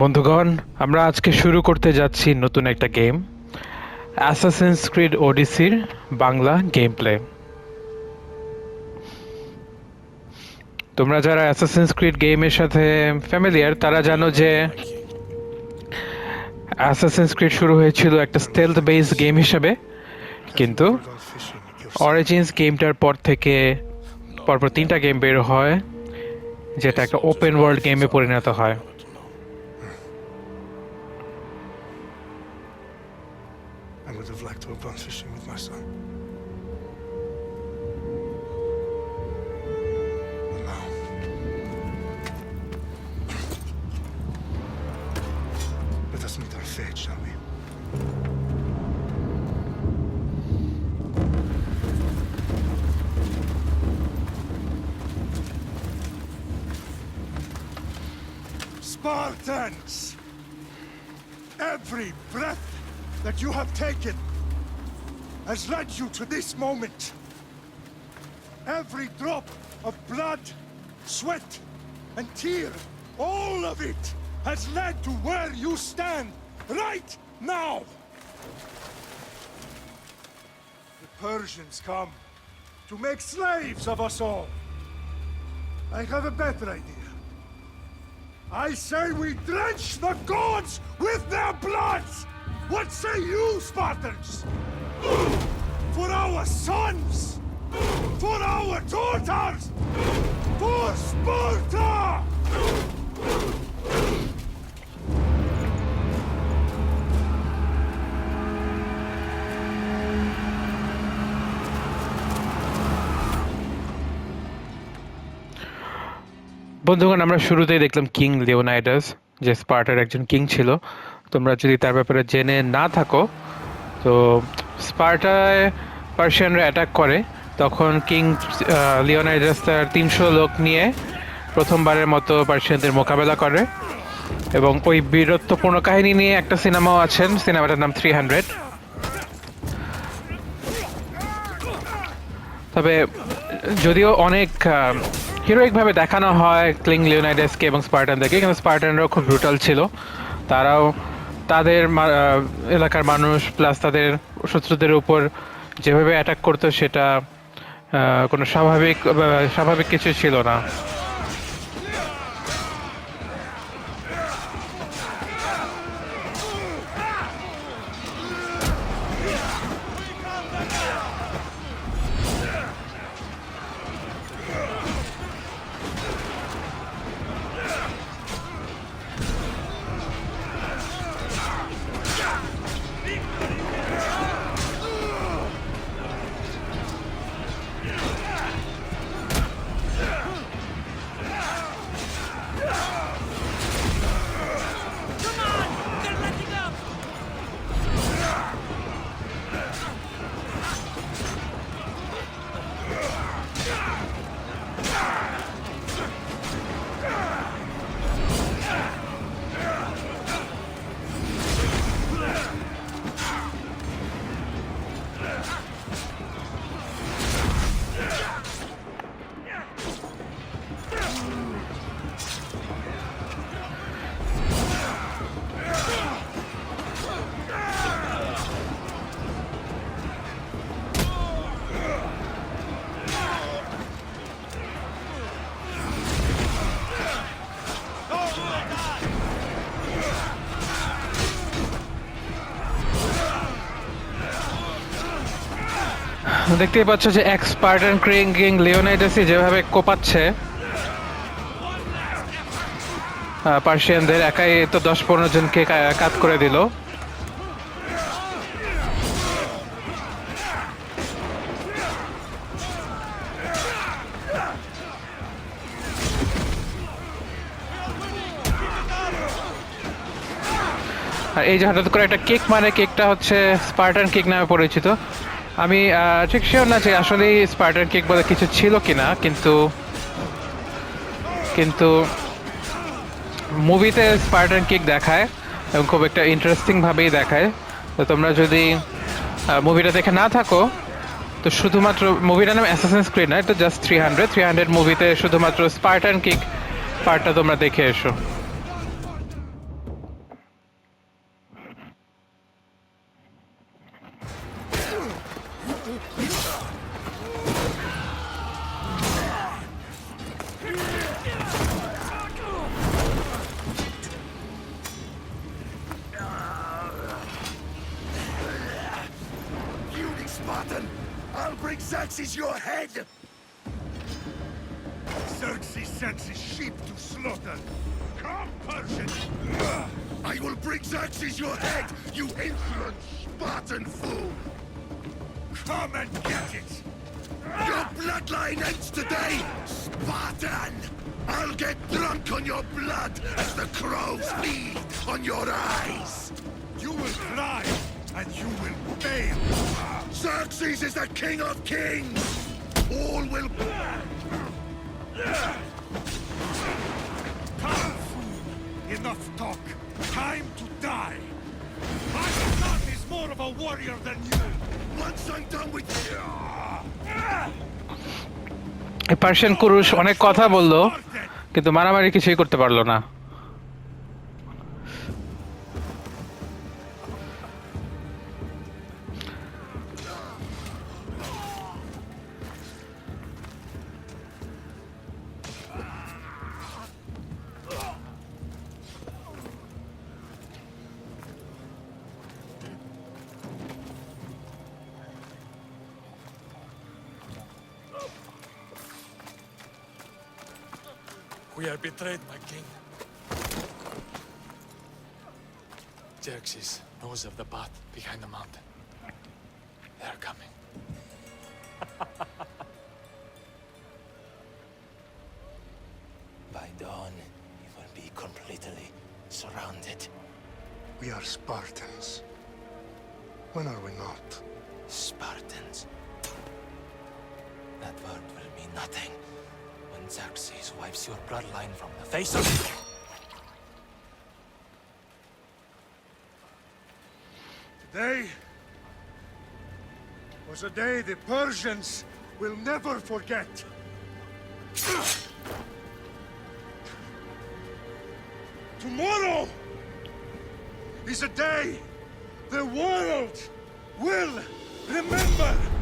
বন্ধুগণ, আমরা আজকে শুরু করতে যাচ্ছি নতুন একটা গেম অ্যাসাসিনস ক্রিড ওডিসির বাংলা গেম প্লে তোমরা যারা অ্যাসাসিনস ক্রিড গেমের সাথে ফ্যামিলিয়ার তারা জানো যে অ্যাসাসিনস ক্রিড শুরু হয়েছিল একটা স্টেলথ বেস গেম হিসেবে, কিন্তু অরিজিনস গেমটার পর থেকে পরপর তিনটা গেম বের হয়, যেটা একটা ওপেন ওয়ার্ল্ড গেমে পরিণত হয়। I would have liked to have gone fishing with my son. But now. Let us meet shall we? Spartans! Every breath that you have taken has led you to this moment. Every drop of blood, sweat, and tear, all of it has led to where you stand right now. The Persians come to make slaves of us all. I have a better idea. I say we drench the gods with their bloods! What say you, Spartans? For our sons! For our daughters! For Sparta! বন্ধুগণ আমরা শুরুতেই দেখলাম king Leonidas যে স্পার্টার একজন king ছিল তোমরা যদি তার ব্যাপারে জেনে না থাকো, তো স্পার্টায় পার্সিয়ানরা অ্যাটাক করে। তখন কিং লিওনাইডাস তার তিনশো লোক নিয়ে প্রথমবারের মতো পার্সিয়ানদের মোকাবেলা করে এবং ওই বীরত্বপূর্ণ কাহিনী নিয়ে একটা সিনেমাও আছেন। সিনেমাটার নাম থ্রি হান্ড্রেড। তবে যদিও অনেক হিরোইকভাবে দেখানো হয় ক্লিং লিওনাইডাসকে এবং স্পার্টানদেরকে, কিন্তু স্পার্টানরাও খুব ব্রুটাল ছিল। তারাও তাদের এলাকার মানুষ প্লাস তাদের শত্রুদের উপর যেভাবে অ্যাটাক করতো সেটা কোনো স্বাভাবিক স্বাভাবিক কিছু ছিল না। দেখতেই পাচ্ছ যে এক্স স্পার্টান ক্রিং কিং লিওনাইডাসই যেভাবে কোপাচ্ছে পার্সিয়ানদের একাই তো দশ পনেরো জনকে কাত করে দিল। আর এই যে হঠাৎ করে একটা কেক মানে কেকটা হচ্ছে স্পার্টান কেক নামে পরিচিত। আমি ঠিক শিওর না যে আসলে স্পার্টার কেক বলে কিছু ছিল কিনা, কিন্তু কিন্তু মুভিতে স্পার্টার কেক দেখায় এবং খুব একটা ইন্টারেস্টিংভাবেই দেখায়। তো তোমরা যদি মুভিটা দেখে না থাকো, তো শুধুমাত্র মুভিটার নাম অ্যাসাসেন্স স্ক্রিন না, এটা just three hundred three hundred মুভিতে শুধুমাত্র স্পার্টান কিক পার্টটা তোমরা দেখে এসো। Spartan! I'll bring Xerxes your head! Xerxes sends his sheep to slaughter! Come, Persian! I will bring Xerxes your head, you insolent Spartan fool! Come and get it! Your bloodline ends today, Spartan! I'll get drunk on your blood as the crows feed on your eyes! You will cry, and you will fail! Xerxes is the king of kings! All will... Come, fool! Enough talk! Time to die! My son is more of a warrior than you! Persian Kurush অনেক কথা বলল কিন্তু মারামারি কিছুই করতে পারল না। We are betrayed, my king. Xerxes knows of the path behind the mountain. They are coming. By dawn, you will be completely surrounded. We are Spartans. When are we not? Spartans. That word will mean nothing when Xerxes wipes your bloodline from the face of... Today was a day the Persians will never forget. Tomorrow is a day the world will remember.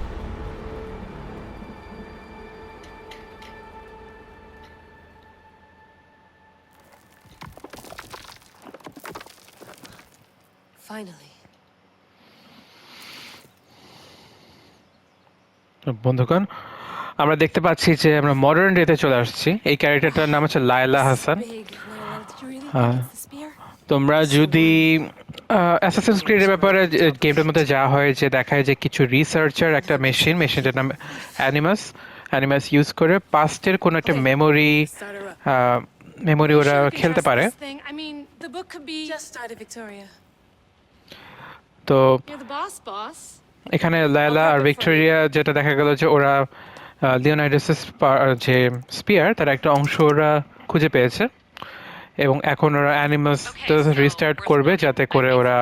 Finally. বন্ধুগণ আমরা দেখতে পাচ্ছি যে আমরা modern ডেতে চলে আসছি। এই ক্যারেক্টারটার নাম হচ্ছে লায়লা হাসান? তোমরা যদি অ্যাসাসিনস ক্রিডের ব্যাপারে গেমটার মধ্যে যা হয় যে দেখায় যে কিছু রিসার্চার একটা মেশিন মেশিনটার নাম অ্যানিমাস অ্যানিমাস ইউজ করে পাস্টের কোনো একটা মেমোরি. মেমোরি ওরা খেলতে পারে? তো. এখানে লায়লা আর ভিক্টোরিয়া যেটা দেখা গেল যে ওরা লিওনাইডাসের যে স্পিয়ার তার একটা অংশ ওরা খুঁজে পেয়েছে। এবং এখন ওরা অ্যানিমাস রিস্টার্ট করবে যাতে করে ওরা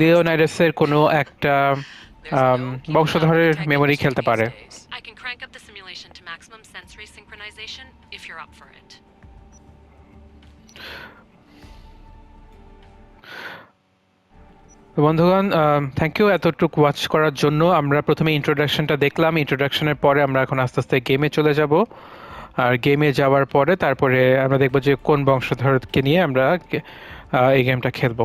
লিওনাইডাসের কোনো একটা বংশধরের মেমোরি খেলতে পারে। I can crank up the simulation to maximum sensory synchronization if you're up for it. বন্ধুগণ থ্যাংক ইউ এতটুকু ওয়াচ করার জন্য। আমরা প্রথমে ইন্ট্রোডাকশনটা দেখলাম। ইন্ট্রোডাকশনের পরে আমরা এখন আস্তে আস্তে গেমে চলে যাব। আর গেমে যাওয়ার পরে তারপরে আমরা দেখব যে কোন বংশধরকে নিয়ে আমরা এই গেমটা খেলব।